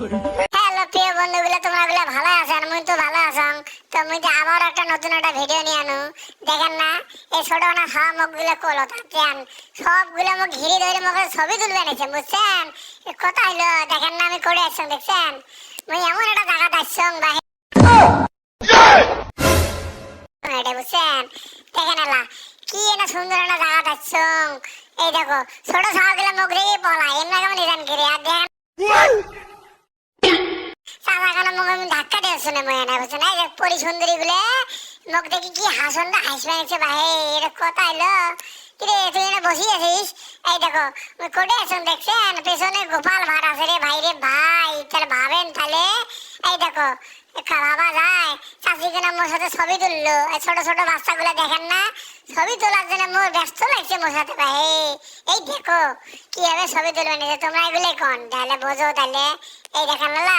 Hello, প্রিয় বন্ধুগুলো তোমরা গুলো ভালো আছেন মুই তো ভালো আছং। তো মুই তো আবার একটা নতুন একটা ভিডিও নিয়ে আনু। দেখেন না, এই ছোট না খাওয়া মুখগুলো কলো তাতেন সবগুলো মুখ ঘিরে ধরে মুখে ছবি তুলবে নিছে বুঝছেন? কথা হইল দেখেন না, আমি করে আসছং, দেখছেন? মুই এমন একটা জায়গা আসছং বা এটা, বুঝছেন? দেখেন এলা, কি না সুন্দর একটা জায়গা আসছং এই দেখো, ছোট ছাওয়াগুলো মুখ রেগে পলা এমনি কেমন নিজান করে, আর দেখেন চালাখানা মুখ আমি ধাক্কা দিয়ে শুনে মনে না এই যে পরি সুন্দরী গুলে মুখ দেখি কি হাসন না হাসবে নিচ্ছে ভাই এটা কথা এলো কিরে, তুই এনে বসি আছিস? এই দেখো কোটে আছেন দেখছেন? পেছনে গোপাল ভাট আছে রে ভাই রে ভাই, তাহলে ভাবেন তাহলে। এই দেখো ভাবা যায়। চাষি কিনা মোর সাথে ছবি তুললো। এই ছোট ছোট বাচ্চাগুলো দেখেন না? ছবি তোলার জন্য মোর ব্যস্ত লাগছে মোর সাথে ভাই। এই দেখো, কীভাবে ছবি তুলবে তোমরা এগুলোই কন? তাহলে বোঝো তাহলে। এই দেখেন, লালা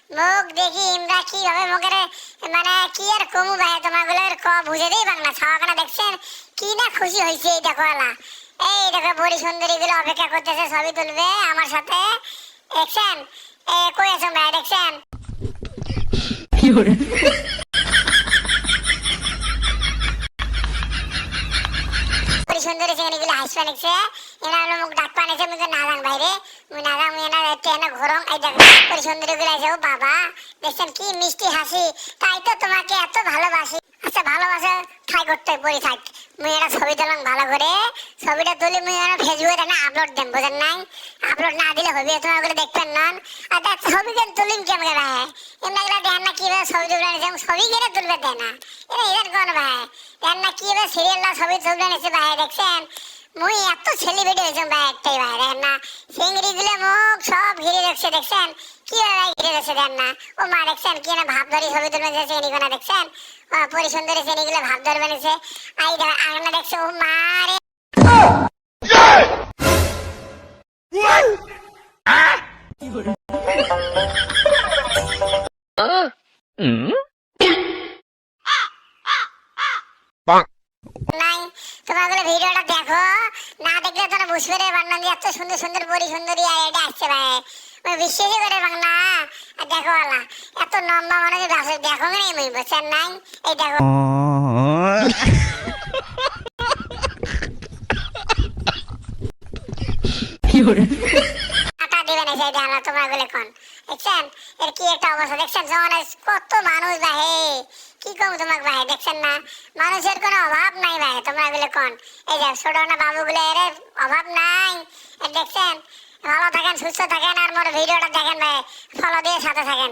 মুখ দেখি ইমরা কীভাবে মুখের মানে কি আর কমু ভাই তোমারগুলো ক বুঝে দিই বাংলা ছাওয়াখানা দেখছেন? কি না খুশি হয়েছে এই দেখো এলা এই দেখো বড়ি সুন্দরী গুলো অপেক্ষা করতেছে, ছবি তুলবে আমার সাথে। দেখছেন? এ, কই আছো ভাই, দেখছেন? বড়ি সুন্দরী সেখানে গুলো হাসবে নিচ্ছে এনা হলো ডাক পানিছে মুখে না যান বাইরে মুই না যান মুই এনা ট্রেনে ঘোরং এই দেখো সুন্দরী গুলো আছে ও বাবা। দেখছেন কি মিষ্টি হাসি তাই তো তোমাকে এত ভালোবাসি। আচ্ছা ভালোবাসা ঠাই করতে পড়ি থাক। মুই একটা ছবি তুলাম ভালো করে ছবিটা তুলি মুই এনে ফেসবুকে না আপলোড দেন বুঝেন নাই? আপলোড না দিলে হবে তোমার করে দেখবেন নন। আর দেখ ছবি কেন তুলিম কেমন ভাই? এমনি এগুলো দেন না কীভাবে ছবি তুলবে নিছে ছবি কেন তুলবে দেন? না এটা এদের কোন ভাই? দেন না কীভাবে সিরিয়াল ছবি তুলবে নিছে ভাই, দেখছেন? মুই এত সেলিব্রিটি হয়েছে ভাই, একটাই ভাই, দেখেন না? চিংড়ি গুলো মুখ সব ঘিরে রাখছে দেখছেন? কীভাবে ঘিরে রাখছে দেন না? ও মা, দেখছেন? কি না ভাব ধরি ছবি তুলবে যে চিংড়ি কোনা দেখছেন পরিসুন্দরী চিংড়ি গুলো ভাব ধরবে নিছে আই দেখ আগনা দেখছে, ও মা রে। নাই। তোমাগুলো ভিডিওটা দেখো? না দেখলে তোরা বুঝবে রে বাংলা দিয়ে এত সুন্দর সুন্দর পরি সুন্দরী আর এটা আসছে ভাই। আমি বিশ্বাসই করে বাংলা। আর দেখো আলা এত মনে হয় দেখো না আমি বুঝছেন নাই? এই দেখো। দিবেন তোমরা গুলো কোন? দেখছেন? এর কি একটা অবস্থা দেখছেন? জমানে কত মানুষ ভাই কি কম তোমাকে ভাই? দেখছেন না? মানুষের কোনো অভাব নাই ভাই, তোমরা এগুলো কোন? এই যে ছোট না বাবুগুলো, এর অভাব নাই। দেখছেন? ভালো থাকেন, সুস্থ থাকেন, আর মোর ভিডিওটা দেখেন ভাই। ফলো দিয়ে সাথে থাকেন।